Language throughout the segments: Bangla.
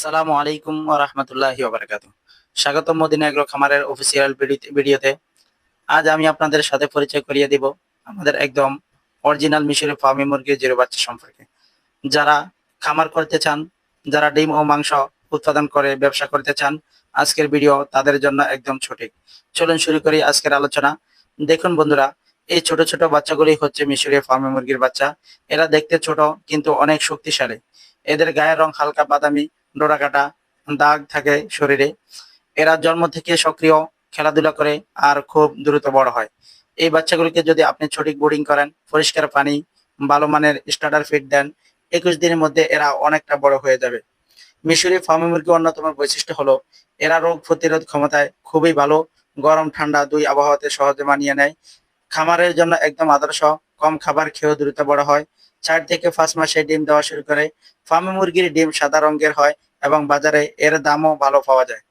আসসালামু আলাইকুম ওয়া রাহমাতুল্লাহি ওয়া বারাকাতুহু। স্বাগত মদিনা এগ্রো খামারের অফিসিয়াল ভিডিওতে আজ আমি আপনাদের সাথে পরিচয় করিয়ে দিব আমাদের একদম অরিজিনাল মিশরের ফার্মি মুরগির জিরো বাচ্চা সম্পর্কে। যারা খামার করতে চান, যারা ডিম ও মাংস উৎপাদন করে, ব্যবসা করতে চান, আজকের ভিডিও তাদের জন্য একদম সঠিক। চলুন শুরু করি আজকের আলোচনা। দেখুন বন্ধুরা, এই ছোট ছোট বাচ্চাগুলি হচ্ছে মিশরীয় ফার্মি মুরগির বাচ্চা। এরা দেখতে ছোট, কিন্তু অনেক শক্তিশালী। এদের গায়ের রং হালকা বাদামি ডোরা কাটা দাগ থাকে শরীরে। এরা জন্ম থেকে সক্রিয়, খেলাধুলা করে আর খুব দ্রুত বড় হয়। এই বাচ্চাগুলিকে যদি আপনি সঠিক বোর্ডিং করেন, পরিষ্কার পানি, ভালো মানের স্টার্টার ফিড দেন, একুশ দিনের মধ্যে এরা অনেকটা বড় হয়ে যাবে। মিশরি ফার্মি মুরগি অন্যতম বৈশিষ্ট্য হলো, এরা রোগ প্রতিরোধ ক্ষমতায় খুবই ভালো, গরম, ঠান্ডা দুই আবহাওয়াতে সহজে মানিয়ে নেয়। খামারের জন্য একদম আদর্শ কম খাবার খেয়েও দ্রুত বড় হয়। চার থেকে পাঁচ মাসে ডিম দেওয়া শুরু করে। ফার্মি মুরগির ডিম সাদা রঙের হয় এবং বাজারে এর দামও ভালো পাওয়া যায়।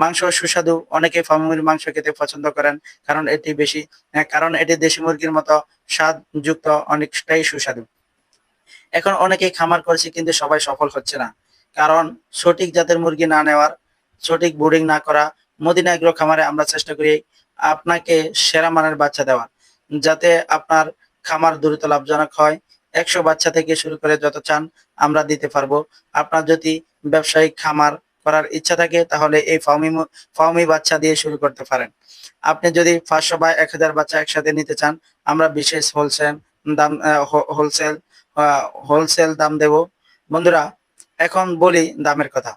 মাংস সুস্বাদু। অনেকে ফার্মি মুরগির মাংস খেতে পছন্দ করেন কারণ এটি বেশি কারণ এটি দেশি মুরগির মতো স্বাদ যুক্ত অনেকটাই সুস্বাদু। এখন অনেকেই খামার করছে কিন্তু সবাই সফল হচ্ছে না। কারণ সঠিক জাতের মুরগি না নেওয়ার, সঠিক বোর্ডিং না করা, মদিনা এগ্রো খামারে আমরা চেষ্টা করি আপনাকে সেরা মানের বাচ্চা দেওয়ার, যাতে আপনার খামার দ্রুত লাভজনক হয়। একশো বাচ্চা থেকে শুরু করে যত চান আমরা দিতে পারব। আপনার যদি ব্যবসায়িক খামার করার ইচ্ছা থাকে, তাহলে এই ফাউমি ফাউমি বাচ্চা দিয়ে শুরু করতে পারেন। আপনি যদি পাঁচশো বা এক হাজার বাচ্চা একসাথে নিতে চান, আমরা বিশেষ হোলসেল দাম হোলসেল হোলসেল দাম দেব। বন্ধুরা, এখন বলি দামের কথা।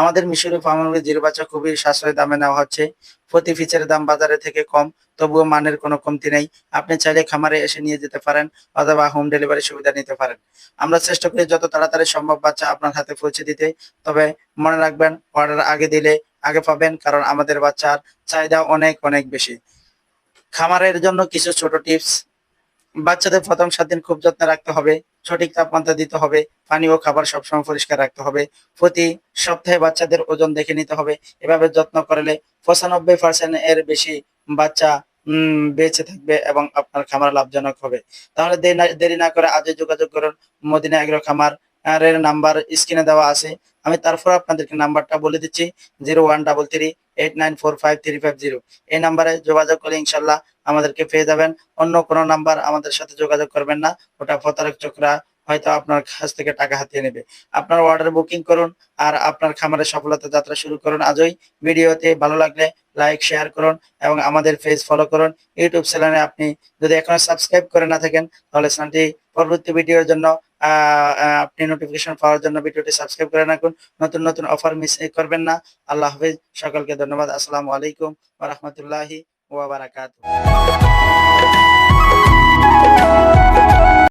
আমাদের মিশরে ফার্মের জিরো বাচ্চা খুবই সাশ্রয় দামে নেওয়া হচ্ছে। প্রতি ফিচের দাম বাজারে থেকে কম, তবুও মানের কোনো কমতি নেই। আপনি চাইলে খামারে এসে নিয়ে যেতে পারেন অথবা হোম ডেলিভারি সুবিধা নিতে পারেন। আমরা চেষ্টা করি যত তাড়াতাড়ি সম্ভব বাচ্চা আপনার হাতে পৌঁছে দিতে। তবে মনে রাখবেন অর্ডার আগে দিলে আগে পাবেন, কারণ আমাদের বাচ্চার চাহিদা অনেক অনেক বেশি। খামারের জন্য কিছু ছোট টিপস বাচ্চাদের প্রথম সাত দিন খুব যত্ন রাখতে হবে, সঠিক তাপমাত্রা দিতে হবে পানি ও খাবার সবসময় পরিষ্কার রাখতে হবে, প্রতি সপ্তাহে বাচ্চাদের ওজন দেখে নিতে হবে, এভাবে যত্ন করলে পঁচানব্বই পার্সেন্ট এর বেশি বাচ্চা বেঁচে থাকবে এবং আপনার খামার লাভজনক হবে। তাহলে দেরি না- করে আজই যোগাযোগ করুন, মদিনা এগ্রো খামার এর নাম্বার স্ক্রিনে দেওয়া আছে। আমি তারপর আপনাদেরকে নাম্বারটা বলে দিচ্ছি, zero one double three eight nine four five three five zero. এই নাম্বারে যোগাযোগ করে ইনশাল্লাহ আমাদেরকে পেয়ে যাবেন। অন্য কোনো নাম্বার আমাদের সাথে যোগাযোগ করবেন না। ওটা প্রতারক চক্রা হয়তো আপনার কাছ থেকে টাকা হাতিয়ে নেবে। আপনার অর্ডার বুকিং করুন আর আপনার খামারের সফলতা যাত্রা শুরু করুন। আজই ভিডিওতে ভালো লাগলে লাইক শেয়ার করুন এবং আমাদের পেজ ফলো করুন। ইউটিউব চ্যানেলে আপনি যদি এখনও সাবস্ক্রাইব করে না থাকেন, তাহলে চ্যানেলটি পরবর্তী ভিডিওর জন্য আপনি নোটিফিকেশন পাওয়ার জন্য ভিডিওটি সাবস্ক্রাইব করে রাখুন। নতুন নতুন অফার মিস করবেন না। আল্লাহ হাফিজ। সকলকে ধন্যবাদ। আসসালামু আলাইকুম ওয়া রাহমাতুল্লাহি ওয়া বারাকাতুহু।